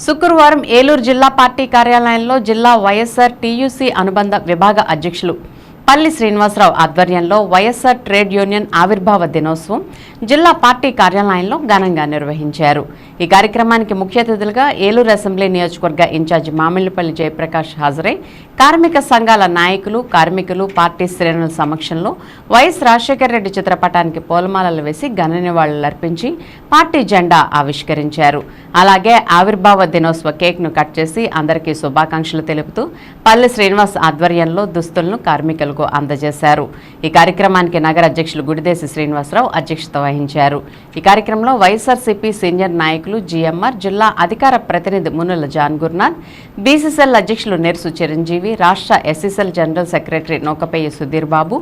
శుక్రవారం ఏలూరు జిల్లా పార్టీ కార్యాలయంలో జిల్లా వైఎస్ఆర్ టీయూసీ అనుబంధ విభాగ అధ్యక్షులు పల్లి శ్రీనివాసరావు ఆధ్వర్యంలో వైఎస్ఆర్ ట్రేడ్ యూనియన్ ఆవిర్భావ దినోత్సవం జిల్లా పార్టీ కార్యాలయంలో ఘనంగా నిర్వహించారు. ఈ కార్యక్రమానికి ముఖ్య అతిథులుగా ఏలూరు అసెంబ్లీ నియోజకవర్గ ఇన్ఛార్జి మామిళ్ళపల్లి జయప్రకాష్ హాజరై కార్మిక సంఘాల నాయకులు కార్మికులు పార్టీ శ్రేణుల సమక్షంలో వైఎస్ రాజశేఖర రెడ్డి చిత్రపటానికి పూలమాలలు వేసి ఘన నివాళులర్పించి పార్టీ జెండా ఆవిష్కరించారు. అలాగే ఆవిర్భావ దినోత్సవ కేక్ను కట్ చేసి అందరికీ శుభాకాంక్షలు తెలుపుతూ పల్లి శ్రీనివాస్ ఆధ్వర్యంలో దుస్తులను కార్మికులకు అందజేశారు. ఈ కార్యక్రమానికి నగర అధ్యక్షులు గుడిదేశి శ్రీనివాసరావు అధ్యక్షత వహించారు. ఈ కార్యక్రమంలో వైఎస్ఆర్సీపీ సీనియర్ నాయకులు జీఎంఆర్ జిల్లా అధికార ప్రతినిధి మునుల జాన్ గుర్నాథ్ బీసీసీఎల్ అధ్యక్షులు నెర్సు చిరంజీవి రాష్ట్ర SCCL general secretary Noukapayya Sudheer Babu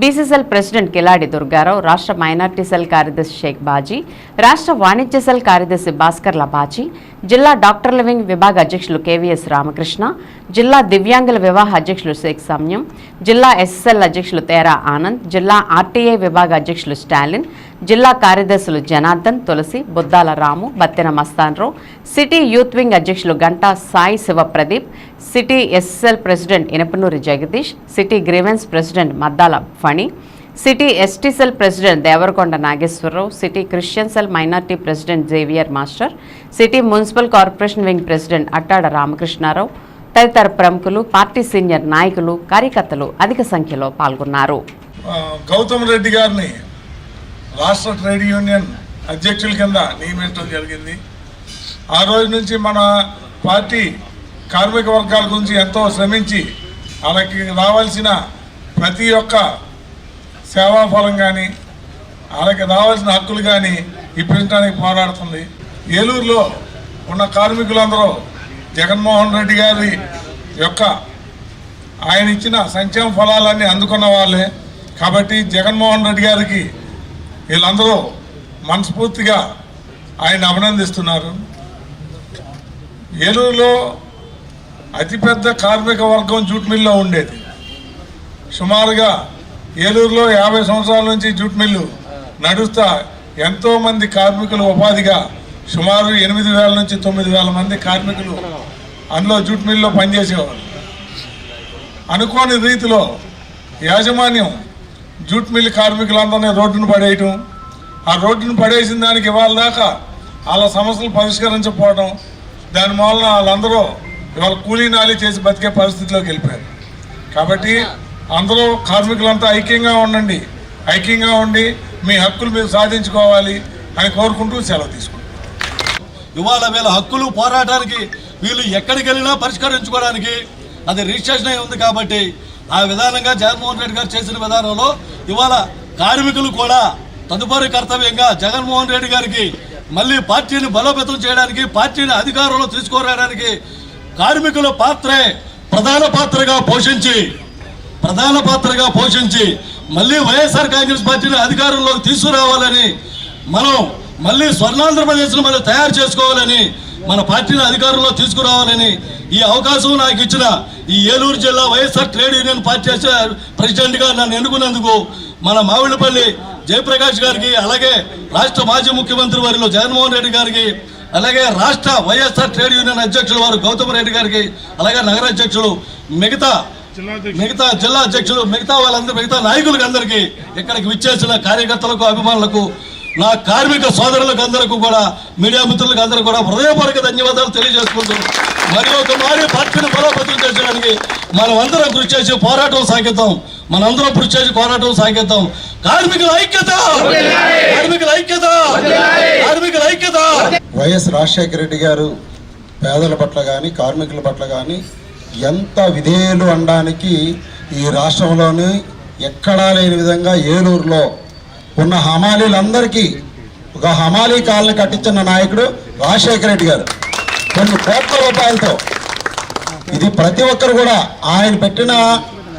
BCCL president Kiladi Durgarao రాష్ట్ర మైనార్టీ సెల్ కార్యదర్శి షేక్ బాజీ రాష్ట్ర వాణిజ్య సెల్ కార్యదర్శి భాస్కర్ల బాజీ జిల్లా డాక్టర్ల వింగ్ విభాగ అధ్యక్షులు కేవీఎస్ రామకృష్ణ జిల్లా దివ్యాంగుల వివాహ అధ్యక్షులు షేక్ సమయం జిల్లా ఎస్ఎస్ఎల్ అధ్యక్షులు తేరా ఆనంద్ జిల్లా ఆర్టీఐ విభాగ అధ్యక్షులు స్టాలిన్ జిల్లా కార్యదర్శులు Janardhan Tulasi Buddala Ramu Battena Mastanrao city youth wing అధ్యక్షులు Ganta Sai Siva Pradeep city SSL president Inapanuri Jagadish city grievance president Maddala Phani city ST cell president Devarakonda Nageswararao city Christian cell minority president Xavier master city municipal corporation wing president Attada Ramakrishnarao తదితర ప్రముఖులు party senior నాయకులు కార్యకర్తలు అధిక సంఖ్యలో పాల్గొన్నారు. గౌతమ్ రెడ్డి గారిని రాష్ట్ర trade union అధ్యక్షుల కింద నియమించడం జరిగింది. ఆ రోజు నుంచి మన పార్టీ కార్మిక వర్గాల గురించి ఎంతో శ్రమించి వాళ్ళకి రావాల్సిన ప్రతి ఒక్క సేవాఫలం కానీ వాళ్ళకి రావాల్సిన హక్కులు కానీ ఇప్పించడానికి పోరాడుతుంది. ఏలూరులో ఉన్న కార్మికులందరూ జగన్మోహన్ రెడ్డి గారి యొక్క ఆయన ఇచ్చిన సంక్షేమ ఫలాలన్నీ అందుకున్న వాళ్ళే. కాబట్టి జగన్మోహన్ రెడ్డి గారికి వీళ్ళందరూ మనస్ఫూర్తిగా ఆయన అభినందిస్తున్నారు. ఏలూరులో అతిపెద్ద కార్మిక వర్గం జూట్ మిల్లో ఉండేది. సుమారుగా ఏలూరులో యాభై సంవత్సరాల నుంచి జూట్ మిల్లు నడుస్తా ఎంతోమంది కార్మికులు ఉపాధిగా సుమారు ఎనిమిది వేల నుంచి తొమ్మిది వేల మంది కార్మికులు అందులో జూట్ మిల్లో పనిచేసేవారు అనుకోని రీతిలో యాజమాన్యం జూట్ మిల్ కార్మికులందరినీ రోడ్డును పడేయటం ఆ రోడ్డును పడేసిన దానికి ఇవాళ దాకా వాళ్ళ సమస్యలు పరిష్కరించకపోవడం దాని మూలన వాళ్ళందరూ ఇవాళ కూలీ నాలి చేసి బతికే పరిస్థితిలోకి వెళ్ళిపోయారు. కాబట్టి అందరూ కార్మికులంతా ఐక్యంగా ఉండండి ఐక్యంగా ఉండి మీ హక్కులు మీరు సాధించుకోవాలి అని కోరుకుంటూ సెలవు తీసుకుంటాం ఇవాళ వీళ్ళ హక్కులు పోరాటానికి వీళ్ళు ఎక్కడికి వెళ్ళినా పరిష్కరించుకోవడానికి అది రిజిస్ట్రేషన్ అయి ఉంది కాబట్టి ఆ విధానంగా జగన్మోహన్ రెడ్డి గారు చేసిన విధానంలో ఇవాళ కార్మికులు కూడా తదుపరి కర్తవ్యంగా జగన్మోహన్ రెడ్డి గారికి మళ్ళీ పార్టీని బలోపేతం చేయడానికి పార్టీని అధికారంలో తీసుకురావడానికి కార్మికుల పాత్రే ప్రధాన పాత్రగా పోషించి ప్రధాన పాత్రగా పోషించి మళ్ళీ వైఎస్ఆర్ కాంగ్రెస్ పార్టీని అధికారంలోకి తీసుకురావాలని మనం మళ్ళీ స్వర్ణాంధ్రప్రదేశ్ను మనం తయారు చేసుకోవాలని మన పార్టీని అధికారంలో తీసుకురావాలని ఈ అవకాశం నాకు ఇచ్చిన ఈ ఏలూరు జిల్లా వైఎస్ఆర్ ట్రేడ్ యూనియన్ పార్టీ ప్రెసిడెంట్గా నన్ను ఎన్నుకున్నందుకు మన మామిళ్ళపల్లి జయప్రకాష్ గారికి అలాగే రాష్ట్ర మాజీ ముఖ్యమంత్రి వారిలో జగన్మోహన్ రెడ్డి గారికి అలాగే రాష్ట్ర వైఎస్ఆర్ ట్రేడ్ యూనియన్ అధ్యక్షులు వారు గౌతమ్ రెడ్డి గారికి అలాగే నగర అధ్యక్షులు మిగతా మిగతా జిల్లా అధ్యక్షులు మిగతా వాళ్ళందరూ మిగతా నాయకులకు అందరికీ ఇక్కడికి విచ్చేసిన కార్యకర్తలకు అభిమానులకు నా కార్మిక సోదరులకు అందరికీ కూడా మీడియా మిత్రులకు అందరూ కూడా హృదయపూర్వక ధన్యవాదాలు తెలియజేసుకుంటూ మరి ఒక మారి పార్టీని బలోపేతం చేయడానికి మనం అందరం కృషి చేసి పోరాటం సాగిద్దాం. మనందరం కృషి చేసి పోరాటం సాగిద్దాం. కార్మికుల ఐక్యత! కార్మికుల ఐక్యత! కార్మికుల ఐక్యత! వైఎస్ రాజశేఖర రెడ్డి గారు పేదల పట్ల కానీ కార్మికుల పట్ల కానీ ఎంత విధేయులు అనడానికి ఈ రాష్ట్రంలోని ఎక్కడా లేని విధంగా ఏలూరులో ఉన్న హమాలీలందరికీ ఒక హమాలీ కాలనీ కట్టించిన నాయకుడు రాజశేఖర రెడ్డి గారు. కొన్ని కోట్ల రూపాయలతో. ఇది ప్రతి ఒక్కరు కూడా ఆయన పెట్టిన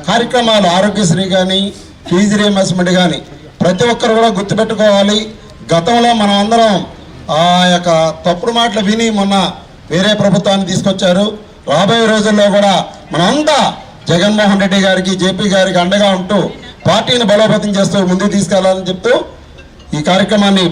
కార్యక్రమాలు ఆరోగ్యశ్రీ కానీ ఫీజు రియంబర్స్మెంట్ కానీ ప్రతి ఒక్కరు కూడా గుర్తుపెట్టుకోవాలి. గతంలో మనం అందరం ఆ యొక్క తప్పుడు మాటలు విని మొన్న వేరే ప్రభుత్వాన్ని తీసుకొచ్చారు. రాబోయే రోజుల్లో కూడా మనంతా జగన్మోహన్ రెడ్డి గారికి జేపీ గారికి అండగా ఉంటూ పార్టీని బలోపేతం చేస్తూ ముందుకు తీసుకెళ్ళాలని చెప్తూ ఈ కార్యక్రమాన్ని